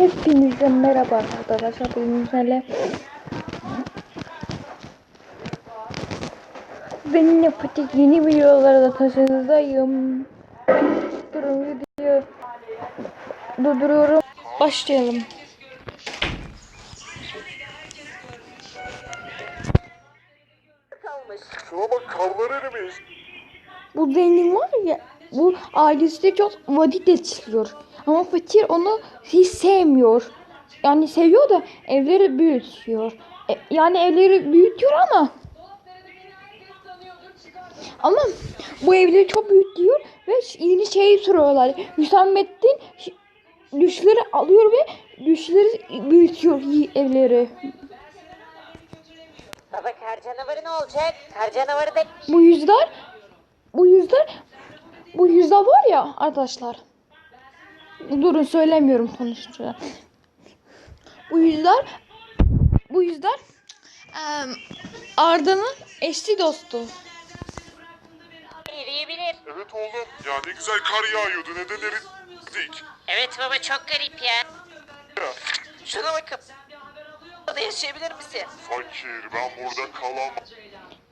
Hepinize merhaba arkadaşlar. Bugün sizlerle benim yapacak yeni videolarda taşınızdayım. Durun video durduruyorum. Başlayalım. kalmış. Şuna bak karlar erimiş. Bu zengin var ya bu ailesi çok vakit geçiriyor. Ama fakir onu hiç sevmiyor. Yani seviyor da evleri büyütüyor. E, yani evleri büyütüyor ama ama bu evleri çok büyütüyor ve yeni şey soruyorlar. Hüsamettin düşleri alıyor ve düşleri büyütüyor evleri. Baba kar canavarı ne olacak? Kar canavarı da Bu yüzler bu yüzler bu yüzler var ya arkadaşlar. Durun söylemiyorum sonuçta. Bu yüzler bu yüzler em, Arda'nın eski dostu. eriyebilir. Evet oğlum. Ya ne güzel kar yağıyordu. Neden eridik? Evet baba çok garip ya. Ya, Şuna bakın. Burada yaşayabilir misin? fakir ben burada kalamam.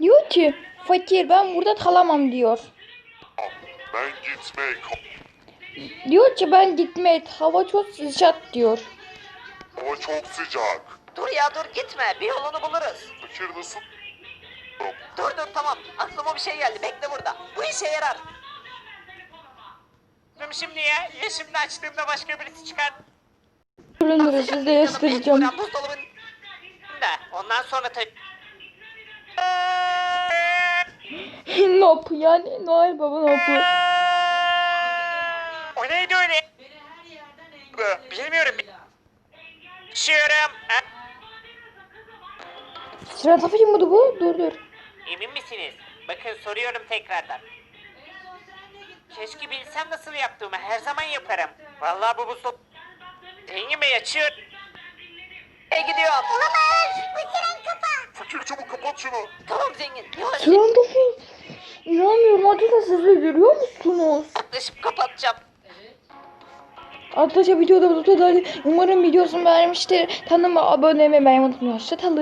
Diyor ki fakir ben burada kalamam diyor. Ben gitmek. Diyor ki ben gitme hava çok sıcak diyor. Hava çok sıcak. Dur ya dur gitme. Bir yolunu buluruz. Fakir nasıl? Dur dur tamam. Aklıma bir şey geldi. Bekle burada. Bu işe yarar. Dur şimdi ya. Ya şimdi açtığımda başka birisi çıkar. Durun durun siz de göstereceğim. Mecburen buzdolabın da. Ondan sonra tabii. Nop yani Noel Baba nopu. O neydi öyle? Bilmiyorum. Düşüyorum. Ha? Sıra tabii mıydı bu? Dur dur. Emin misiniz? Bakın soruyorum tekrardan. Keşke bilsem nasıl yaptığımı her zaman yaparım. Vallahi bu buzdolabı... Zengin Bey açıyor. E gidiyor. Olamaz. Bu tren kapa. Fakir çabuk kapat şunu. Tamam zengin. Yavaş Sıran tabii. İnanmıyorum arkadaşlar siz de görüyor musunuz? yaklaşıp kapatacağım. Arkadaşlar videoda bu kadar. Umarım videosunu beğenmiştir. Kanalıma abone olmayı unutmayın. Hoşçakalın.